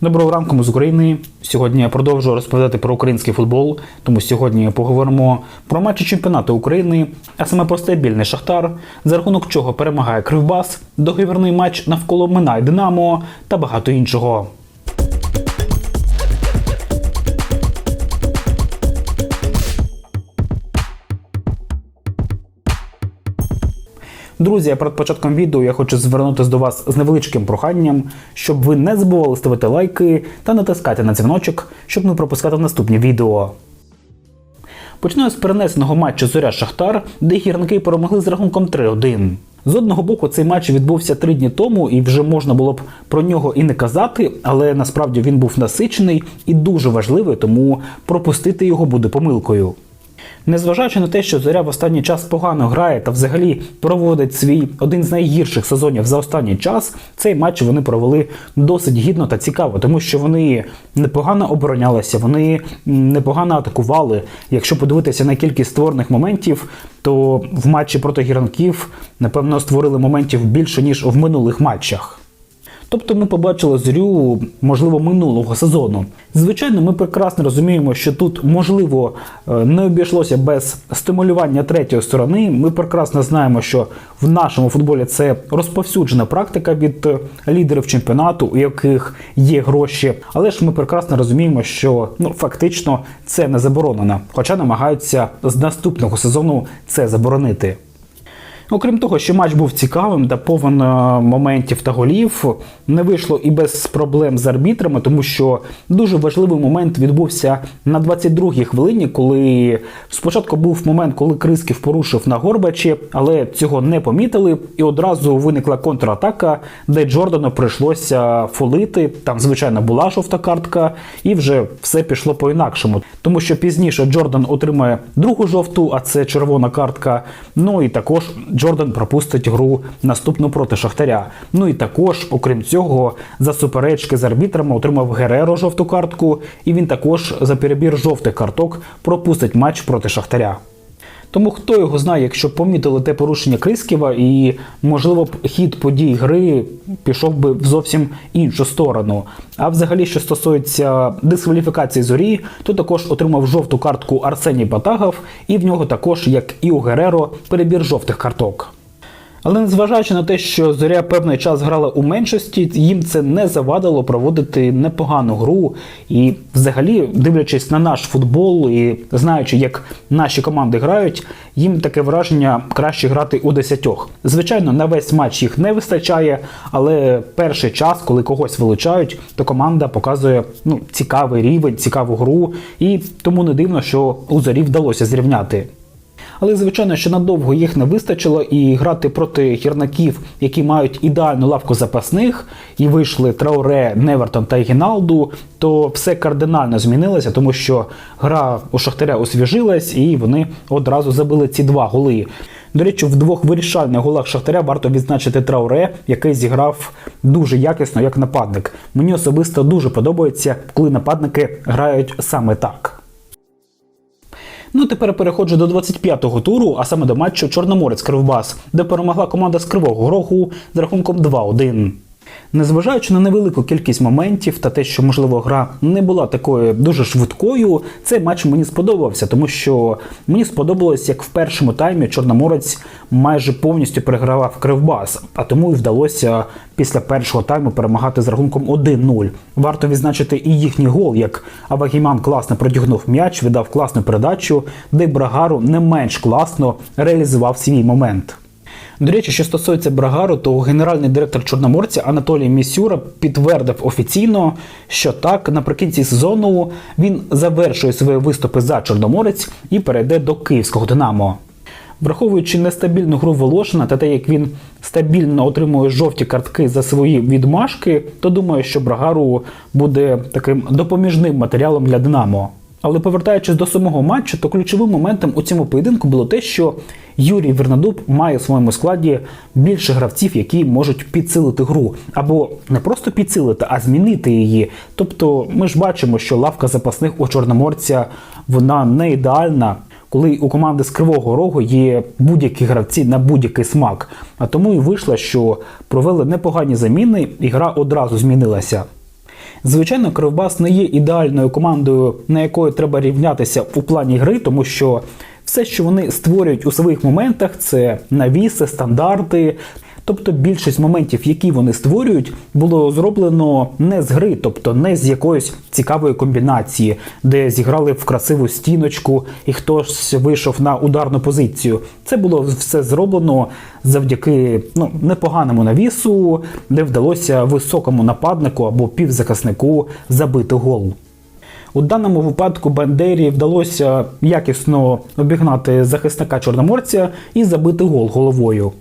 Доброго ранку з України. Сьогодні я продовжую розповідати про український футбол. Тому сьогодні поговоримо про матчі чемпіонату України, а саме про стабільний Шахтар, за рахунок чого перемагає Кривбас, договірний матч навколо Минай Динамо та багато іншого. Друзі, перед початком відео я хочу звернутися до вас з невеличким проханням, щоб ви не забували ставити лайки та натискати на дзвіночок, щоб не пропускати наступні відео. Почну з перенесеного матчу Зоря Шахтар, де гірники перемогли з рахунком 3-1. З одного боку, цей матч відбувся три дні тому, і вже можна було б про нього і не казати, але насправді він був насичений і дуже важливий, тому пропустити його буде помилкою. Незважаючи на те, що зоря в останній час погано грає та взагалі проводить свій один з найгірших сезонів за останній час, цей матч вони провели досить гідно та цікаво, тому що вони непогано оборонялися, вони непогано атакували. Якщо подивитися на кількість створених моментів, то в матчі проти гіранків напевно створили моментів більше ніж в минулих матчах. Тобто ми побачили зорю, можливо, минулого сезону. Звичайно, ми прекрасно розуміємо, що тут можливо е, не обійшлося без стимулювання третьої сторони. Ми прекрасно знаємо, що в нашому футболі це розповсюджена практика від е, лідерів чемпіонату, у яких є гроші. Але ж ми прекрасно розуміємо, що ну фактично це не заборонено, хоча намагаються з наступного сезону це заборонити. Окрім того, що матч був цікавим та повен е, моментів та голів, не вийшло і без проблем з арбітрами, тому що дуже важливий момент відбувся на 22-й хвилині, коли спочатку був момент, коли Крисків порушив на Горбачі, але цього не помітили, і одразу виникла контратака, де Джордану прийшлося фолити. Там, звичайно, була жовта картка, і вже все пішло по-інакшому. Тому що пізніше Джордан отримає другу жовту, а це червона картка. Ну і також Джордан пропустить гру наступну проти Шахтаря. Ну і також, окрім цього, за суперечки з арбітрами отримав Гереро жовту картку, і він також за перебір жовтих карток пропустить матч проти Шахтаря. Тому хто його знає, якщо помітили те порушення Крисківа, і можливо б хід подій гри пішов би в зовсім іншу сторону. А взагалі, що стосується дискваліфікації зорі, то також отримав жовту картку Арсеній Батагов, і в нього також, як і у Гереро, перебір жовтих карток. Але незважаючи на те, що зоря певний час грала у меншості, їм це не завадило проводити непогану гру. І, взагалі, дивлячись на наш футбол і знаючи, як наші команди грають, їм таке враження краще грати у десятьох. Звичайно, на весь матч їх не вистачає, але перший час, коли когось вилучають, то команда показує ну, цікавий рівень, цікаву гру, і тому не дивно, що у зорі вдалося зрівняти. Але звичайно, що надовго їх не вистачило, і грати проти гірників, які мають ідеальну лавку запасних, і вийшли Трауре, Невертон та Гіналду, то все кардинально змінилося, тому що гра у Шахтаря освіжилась, і вони одразу забили ці два голи. До речі, в двох вирішальних голах Шахтаря варто відзначити Трауре, який зіграв дуже якісно як нападник. Мені особисто дуже подобається, коли нападники грають саме так. Ну, тепер переходжу до 25-го туру, а саме до матчу Чорноморець Кривбас, де перемогла команда з Кривого Рогу з рахунком 2-1. Незважаючи на невелику кількість моментів та те, що можливо гра не була такою дуже швидкою, цей матч мені сподобався, тому що мені сподобалось, як в першому таймі Чорноморець майже повністю перегравав Кривбас, а тому і вдалося після першого тайму перемагати з рахунком 1-0. Варто відзначити і їхній гол, як Авагіман класно протягнув м'яч, віддав класну передачу, де Брагару не менш класно реалізував свій момент. До речі, що стосується Брагару, то генеральний директор Чорноморця Анатолій Місюра підтвердив офіційно, що так наприкінці сезону він завершує свої виступи за Чорноморець і перейде до київського Динамо. Враховуючи нестабільну гру Волошина та те, як він стабільно отримує жовті картки за свої відмашки, то думаю, що Брагару буде таким допоміжним матеріалом для Динамо. Але повертаючись до самого матчу, то ключовим моментом у цьому поєдинку було те, що Юрій Вернадуб має в своєму складі більше гравців, які можуть підсилити гру, або не просто підсилити, а змінити її. Тобто, ми ж бачимо, що лавка запасних у Чорноморця вона не ідеальна. Коли у команди з Кривого Рогу є будь-які гравці на будь-який смак. А тому і вийшло, що провели непогані заміни, і гра одразу змінилася. Звичайно, Кривбас не є ідеальною командою, на якою треба рівнятися у плані гри, тому що все, що вони створюють у своїх моментах, це навіси, стандарти. Тобто більшість моментів, які вони створюють, було зроблено не з гри, тобто не з якоїсь цікавої комбінації, де зіграли в красиву стіночку і хтось вийшов на ударну позицію. Це було все зроблено завдяки ну, непоганому навісу, де вдалося високому нападнику або півзахиснику забити гол. У даному випадку Бандері вдалося якісно обігнати захисника Чорноморця і забити гол головою.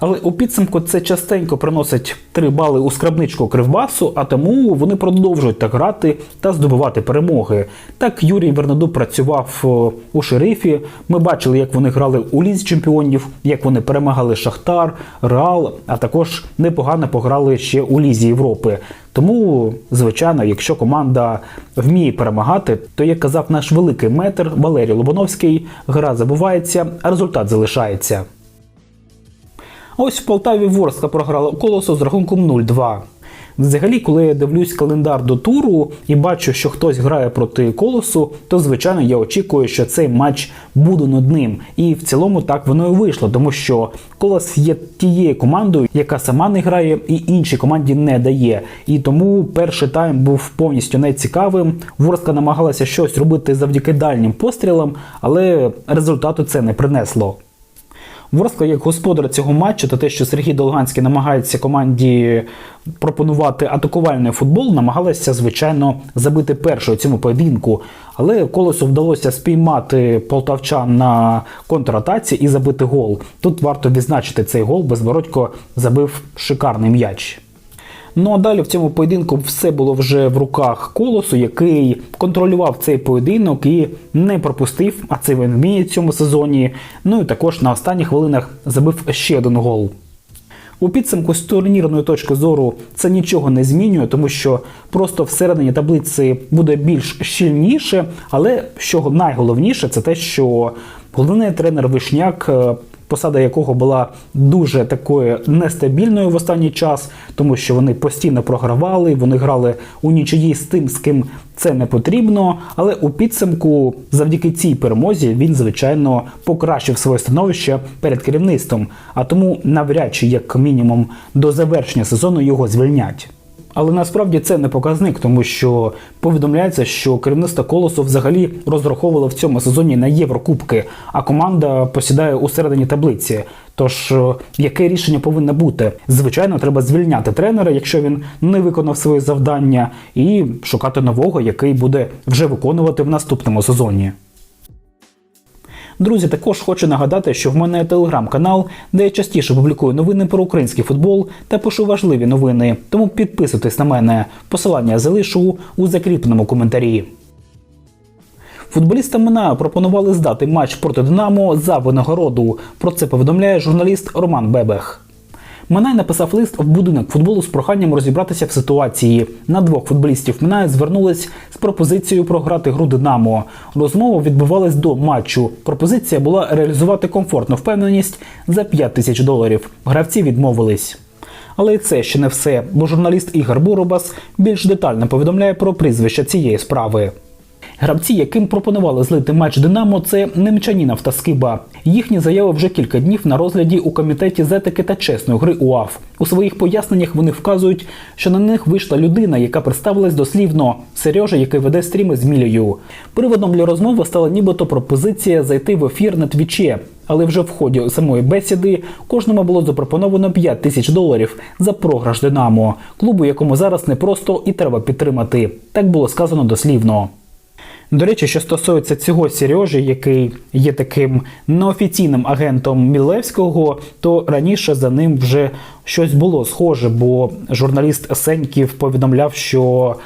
Але у підсумку це частенько приносить 3 бали у скрабничку Кривбасу, а тому вони продовжують так грати та здобувати перемоги. Так Юрій Вернаду працював у шерифі. Ми бачили, як вони грали у лізі чемпіонів, як вони перемагали Шахтар, Реал, а також непогано пограли ще у лізі Європи. Тому, звичайно, якщо команда вміє перемагати, то як казав наш великий метр Валерій Лобановський, гра забувається, а результат залишається. Ось в Полтаві Ворска програла колосо з рахунком 0-2. Взагалі, коли я дивлюсь календар до туру і бачу, що хтось грає проти колосу, то звичайно я очікую, що цей матч буде над ним. І в цілому так воно і вийшло, тому що колос є тією командою, яка сама не грає і іншій команді не дає. І тому перший тайм був повністю нецікавим. Ворска намагалася щось робити завдяки дальнім пострілам, але результату це не принесло. Ворскла як господар цього матчу та те, що Сергій Долганський намагається команді пропонувати атакувальний футбол, намагалася, звичайно, забити першу цьому поєдинку. Але колесу вдалося спіймати полтавчан на контратаці і забити гол. Тут варто відзначити цей гол. Безбородько забив шикарний м'яч. Ну а далі в цьому поєдинку все було вже в руках колосу, який контролював цей поєдинок і не пропустив, а це він вміє в цьому сезоні. Ну і також на останніх хвилинах забив ще один гол. У підсумку з турнірної точки зору це нічого не змінює, тому що просто всередині таблиці буде більш щільніше. Але що найголовніше, це те, що головний тренер Вишняк е, посада якого була дуже такою нестабільною в останній час, тому що вони постійно програвали, вони грали у нічиї з тим, з ким це не потрібно. Але у підсумку, завдяки цій перемозі, він звичайно покращив своє становище перед керівництвом, а тому навряд чи як мінімум до завершення сезону його звільнять. Але насправді це не показник, тому що повідомляється, що керівництво колосу взагалі розраховувало в цьому сезоні на Єврокубки, а команда посідає у середині таблиці. Тож е, яке рішення повинно бути? Звичайно, треба звільняти тренера, якщо він не виконав своє завдання, і шукати нового, який буде вже виконувати в наступному сезоні. Друзі, також хочу нагадати, що в мене телеграм-канал, де я частіше публікую новини про український футбол та пишу важливі новини. Тому підписуйтесь на мене. Посилання залишу у закріпленому коментарі. Футболістам Минаю пропонували здати матч проти Динамо за винагороду. Про це повідомляє журналіст Роман Бебех. Минай написав лист в будинок футболу з проханням розібратися в ситуації. На двох футболістів Минай звернулись з пропозицією програти гру Динамо. Розмова відбувалась до матчу. Пропозиція була реалізувати комфортну впевненість за 5 тисяч доларів. Гравці відмовились. Але і це ще не все, бо журналіст Ігор Буробас більш детально повідомляє про прізвище цієї справи. Гравці, яким пропонували злити матч Динамо, це Немчанінов та Скиба. Їхні заяви вже кілька днів на розгляді у комітеті з етики та чесної гри УАФ. У своїх поясненнях вони вказують, що на них вийшла людина, яка представилась дослівно Сережа, який веде стріми з Мілею. Приводом для розмови стала нібито пропозиція зайти в ефір на твіче. Але вже в ході самої бесіди кожному було запропоновано 5 тисяч доларів за програш Динамо, клубу, якому зараз не просто і треба підтримати. Так було сказано дослівно. До речі, що стосується цього Сережі, який є таким неофіційним агентом Мілевського, то раніше за ним вже щось було схоже, бо журналіст Сеньків повідомляв, що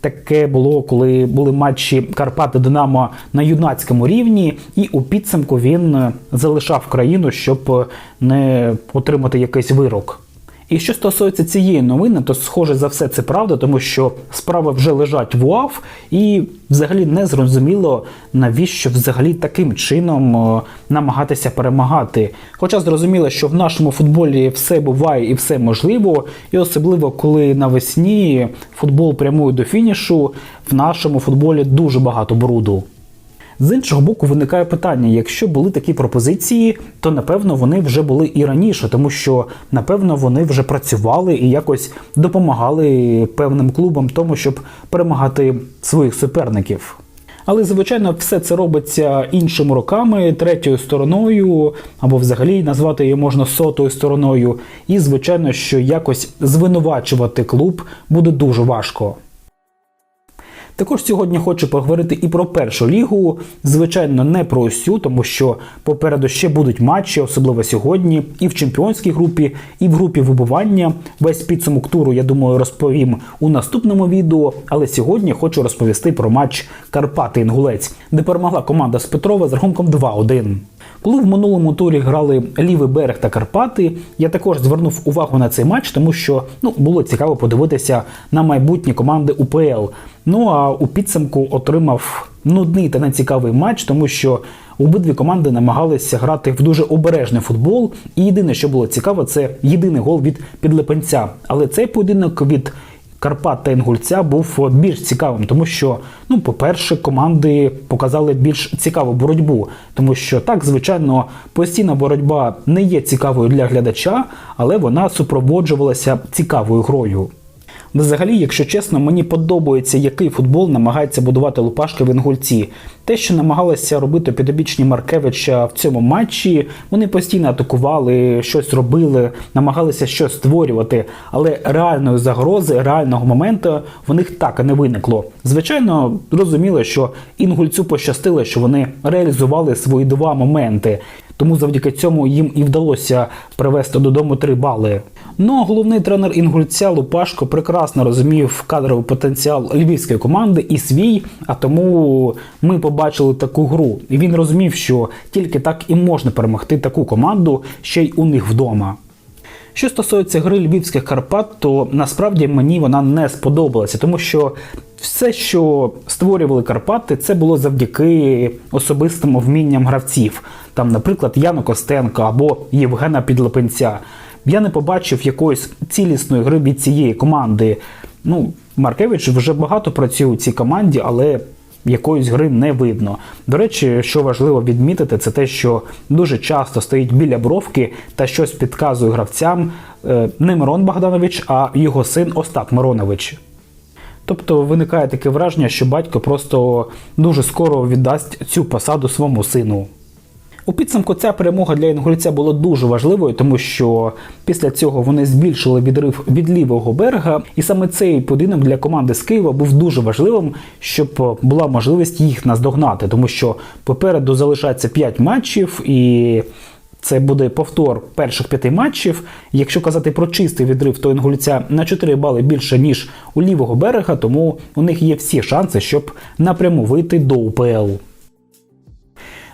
таке було, коли були матчі Карпати Динамо на юнацькому рівні, і у підсумку він залишав країну, щоб не отримати якийсь вирок. І що стосується цієї новини, то схоже за все це правда, тому що справи вже лежать в УАФ, і взагалі не зрозуміло, навіщо взагалі таким чином е, намагатися перемагати. Хоча зрозуміло, що в нашому футболі все буває і все можливо, і особливо коли навесні футбол прямує до фінішу, в нашому футболі дуже багато бруду. З іншого боку, виникає питання: якщо були такі пропозиції, то напевно вони вже були і раніше, тому що напевно вони вже працювали і якось допомагали певним клубам тому, щоб перемагати своїх суперників. Але звичайно, все це робиться іншими роками, третьою стороною, або взагалі назвати її можна сотою стороною. І звичайно, що якось звинувачувати клуб буде дуже важко. Також сьогодні хочу поговорити і про першу лігу. Звичайно, не про усю, тому що попереду ще будуть матчі, особливо сьогодні, і в чемпіонській групі, і в групі вибування. Весь підсумок туру, я думаю, розповім у наступному відео. Але сьогодні хочу розповісти про матч Карпати Інгулець, де перемогла команда з Петрова з рахунком 2-1. Коли в минулому турі грали лівий берег та Карпати, я також звернув увагу на цей матч, тому що ну було цікаво подивитися на майбутні команди УПЛ. Ну а у підсумку отримав нудний та нецікавий матч, тому що обидві команди намагалися грати в дуже обережний футбол. І єдине, що було цікаво, це єдиний гол від підлепенця. Але цей поєдинок від Карпат та Інгульця був більш цікавим, тому що, ну, по-перше, команди показали більш цікаву боротьбу, тому що так, звичайно, постійна боротьба не є цікавою для глядача, але вона супроводжувалася цікавою грою. Взагалі, якщо чесно, мені подобається, який футбол намагається будувати Лупашки в Інгульці. Те, що намагалися робити підобічні Маркевича в цьому матчі, вони постійно атакували, щось робили, намагалися щось створювати, але реальної загрози, реального моменту в них так і не виникло. Звичайно, розуміло, що інгульцю пощастило, що вони реалізували свої два моменти. Тому завдяки цьому їм і вдалося привести додому три бали. Ну а головний тренер інгульця Лупашко прекрасно розумів кадровий потенціал львівської команди і свій. А тому ми побачили таку гру. І він розумів, що тільки так і можна перемогти таку команду ще й у них вдома. Що стосується гри львівських Карпат, то насправді мені вона не сподобалася, тому що все, що створювали Карпати, це було завдяки особистим вмінням гравців. Там, наприклад, Яна Костенка або Євгена Підлепенця. Я не побачив якоїсь цілісної гри від цієї команди. Ну, Маркевич вже багато працює у цій команді, але якоїсь гри не видно. До речі, що важливо відмітити, це те, що дуже часто стоїть біля бровки та щось підказує гравцям е, не Мирон Богданович, а його син Остап Миронович. Тобто виникає таке враження, що батько просто дуже скоро віддасть цю посаду своєму сину. У підсумку ця перемога для інгульця була дуже важливою, тому що після цього вони збільшили відрив від лівого берега, і саме цей поєдинок для команди з Києва був дуже важливим, щоб була можливість їх наздогнати, тому що попереду залишається 5 матчів і. Це буде повтор перших п'яти матчів. Якщо казати про чистий відрив, то інгульця на 4 бали більше ніж у лівого берега, тому у них є всі шанси, щоб напряму вийти до УПЛ.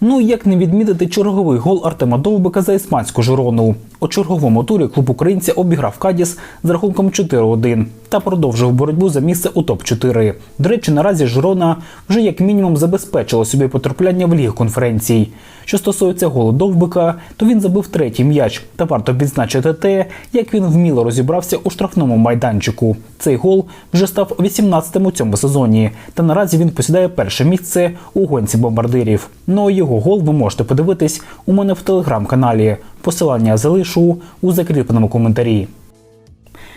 Ну як не відмітити черговий гол Артема Довбика за іспанську Жирону. У черговому турі клуб українця обіграв Кадіс з рахунком 4-1 та продовжив боротьбу за місце у топ-4. До речі, наразі Жирона вже як мінімум забезпечила собі потрапляння в ліг конференцій. Що стосується голу Довбика, то він забив третій м'яч. Та варто відзначити те, як він вміло розібрався у штрафному майданчику. Цей гол вже став 18-м у цьому сезоні. Та наразі він посідає перше місце у гонці бомбардирів. Ну а його гол ви можете подивитись у мене в телеграм-каналі. Посилання залишу у закріпленому коментарі.